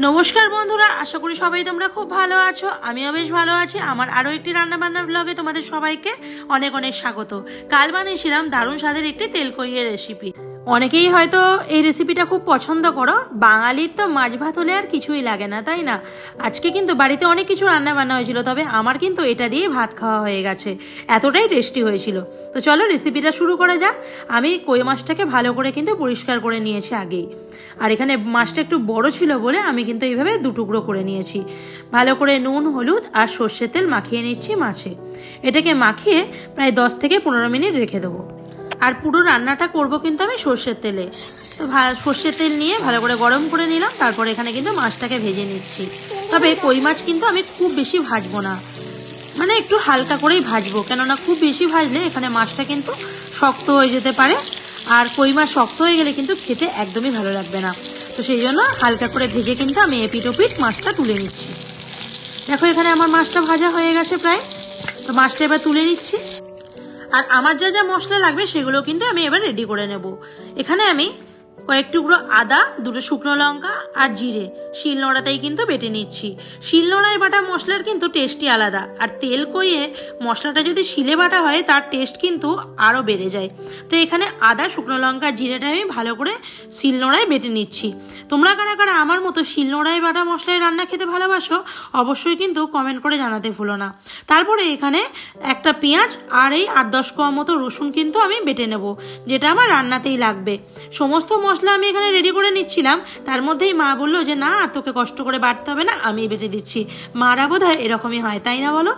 নমস্কার বন্ধুরা, আশা করি সবাই তোমরা খুব ভালো আছো। আমিও বেশ ভালো আছি। আমার আরও একটি রান্নাবান্নার ব্লগে তোমাদের সবাইকে অনেক অনেক স্বাগত। কাল বানিয়েছিলাম দারুণ স্বাদের একটি তেলকইয়ের রেসিপি অনেকেই হয়তো এই রেসিপিটা খুব পছন্দ করো। বাঙালির তো মাছ ভাত হলে আর কিছুই লাগে না, তাই না? আজকে কিন্তু বাড়িতে অনেক কিছু রান্না বান্না হয়েছিল, তবে আমার কিন্তু এটা দিয়ে ভাত খাওয়া হয়ে গেছে। এতটাই টেস্টি হয়েছিল। তো চলো রেসিপিটা শুরু করা যাক। আমি কই মাছটাকে ভালো করে কিন্তু পরিষ্কার করে নিয়েছি আগেই। আর এখানে মাছটা একটু বড় ছিল বলে আমি কিন্তু এইভাবে দুটুকরো করে নিয়েছি। ভালো করে নুন, হলুদ আর সর্ষের তেল মাখিয়ে নিচ্ছি মাছে। এটাকে মাখিয়ে প্রায় দশ থেকে পনেরো মিনিট রেখে দেবো। আর পুরো রান্নাটা করব কিন্তু আমি সর্ষের তেলে। তো সর্ষের তেল নিয়ে ভালো করে গরম করে নিলাম, তারপর এখানে কিন্তু মাছটাকে ভেজে নিচ্ছি। তবে কই মাছ কিন্তু আমি খুব বেশি ভাজবো না। মানে একটু হালকা করেই ভাজবো, কেননা খুব বেশি ভাজলে এখানে মাছটা কিন্তু শক্ত হয়ে যেতে পারে। আর কই মাছ শক্ত হয়ে গেলে কিন্তু খেতে একদমই ভালো লাগবে না। তো সেই জন্য হালকা করে ভেজে কিন্তু আমি এপিট ওপিট মাছটা তুলে নিচ্ছি। দেখো এখানে আমার মাছটা ভাজা হয়ে গেছে প্রায়। তো মাছটা এবার তুলে নিচ্ছি। আর আমার যা যা মশলা লাগবে সেগুলো কিন্তু আমি এবার রেডি করে নেব। এখানে আমি কয়েক টুকরো আদা, দুটো শুকনো লঙ্কা আর জিরে। শিলনোড়াতেই কিন্তু বেটে নিচ্ছি। শিলনোড়ায় বাটা মশলার কিন্তু টেস্টই আলাদা। আর তেল কইয়ে মশলাটা যদি শিলে বাটা হয়, তার টেস্ট কিন্তু আরও বেড়ে যায়। তো এখানে আদা, শুকনো লঙ্কা, জিরেটা আমি ভালো করে শিলনোড়ায় বেটে নিচ্ছি। তোমরা কারা কারা আমার মতো শিলনোড়ায় বাটা মশলায় রান্না খেতে ভালোবাসো, অবশ্যই কিন্তু কমেন্ট করে জানাতে ভুলো না। তারপরে এখানে একটা পেঁয়াজ আর এই আট দশ কোয়া মতো রসুন কিন্তু আমি বেটে নেব, যেটা আমার রান্নাতেই লাগবে। সমস্ত মশলা আমি এখানে রেডি করে নিচ্ছিলাম। তার মধ্যেই মা বলল যে, না আর তোকে কষ্ট করে বাটতে হবে না, আমি বেটে দিচ্ছি। মারা বোধ হয় এরকমই হয়, তাই না বলো?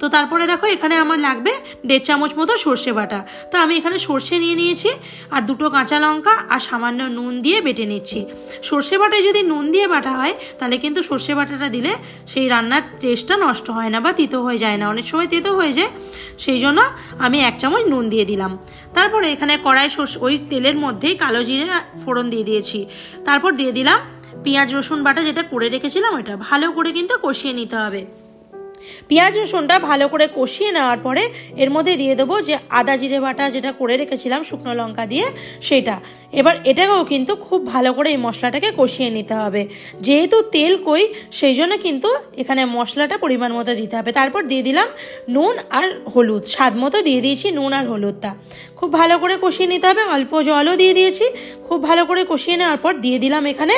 তো তারপরে দেখো, এখানে আমার লাগবে দেড় চামচ মতো সর্ষে বাটা। তো আমি এখানে সর্ষে নিয়ে নিয়েছি, আর দুটো কাঁচা লঙ্কা, আর সামান্য নুন দিয়ে বেটে নিচ্ছি। সর্ষে বাটায় যদি নুন দিয়ে বাটা হয়, তাহলে কিন্তু সর্ষে বাটাটা দিলে সেই রান্নার টেস্টটা নষ্ট হয় না বা তিতো হয়ে যায় না। অনেক সময় তেতো হয়ে যায়, সেই জন্য আমি এক চামচ নুন দিয়ে দিলাম। তারপরে এখানে কড়াই সর্ষে, ওই তেলের মধ্যেই কালো জিরে ফোড়ন দিয়ে দিয়েছি। তারপর দিয়ে দিলাম পেঁয়াজ রসুন বাটা যেটা করে রেখেছিলাম ওটা ভালো করে কিন্তু কষিয়ে নিতে হবে। পেঁয়াজ রসুনটা ভালো করে কষিয়ে নেওয়ার পরে এর মধ্যে দিয়ে দেবো যে আদা জিরে বাটা যেটা করে রেখেছিলাম শুকনো লঙ্কা দিয়ে সেটা। এবার এটাকেও কিন্তু খুব ভালো করে এই মশলাটাকে কষিয়ে নিতে হবে। যেহেতু তেল কই, সেই জন্য কিন্তু এখানে মশলাটা পরিমাণ মতো দিতে হবে। তারপর দিয়ে দিলাম নুন আর হলুদ। স্বাদ মতো দিয়ে দিয়েছি নুন আর হলুদটা। খুব ভালো করে কষিয়ে নিতে হবে। অল্প জলও দিয়ে দিয়েছি। খুব ভালো করে কষিয়ে নেওয়ার পর দিয়ে দিলাম এখানে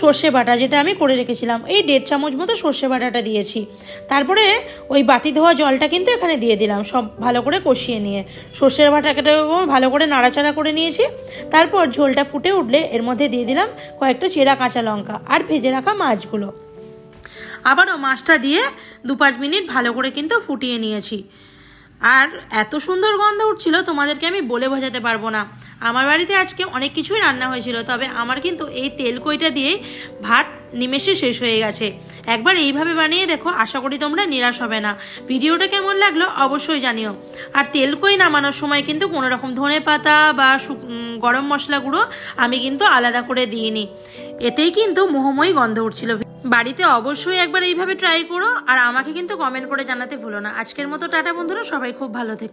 সর্ষে বাটা যেটা আমি করে রেখেছিলাম। এই দেড় চামচ মতো সর্ষে বাটাটা দিয়েছি। তারপরে ওই বাটি ধোয়া জলটা কিন্তু এখানে দিয়ে দিলাম সব ভালো করে কষিয়ে নিয়ে। সর্ষের বাটাটাকেও ভালো করে নাড়াচাড়া করে নিয়েছি। তারপর ঝোলটা ফুটে উঠলে এর মধ্যে দিয়ে দিলাম কয়েকটা চেরা কাঁচা লঙ্কা আর ভেজে রাখা মাছগুলো। আবারও মাছটা দিয়ে দু পাঁচ মিনিট ভালো করে কিন্তু ফুটিয়ে নিয়েছি। আর এত সুন্দর গন্ধ উঠছিল তোমাদেরকে আমি বলে বোঝাতে পারব না। আমার বাড়িতে আজকে অনেক কিছুই রান্না হয়েছিল, তবে আমার কিন্তু এই তেল কইটা দিয়েই ভাত নিমেষে শেষ হয়ে গেছে। একবার এইভাবে বানিয়ে দেখো, আশা করি তোমরা নিরাশ হবে না। ভিডিওটা কেমন লাগল অবশ্যই জানিও। আর তেল কই নামানোর সময় কিন্তু কোনো রকম ধনে পাতা বা গরম মশলা গুঁড়ো আমি কিন্তু আলাদা করে দিইনি। এতেই কিন্তু মোহময়ী গন্ধ উঠছিল। বাড়িতে অবশ্যই একবার এইভাবে ট্রাই করো, আর আমাকে কিন্তু কমেন্ট করে জানাতে ভুলো না। আজকের মতো টাটা বন্ধুরা, সবাই খুব ভালো থেকে।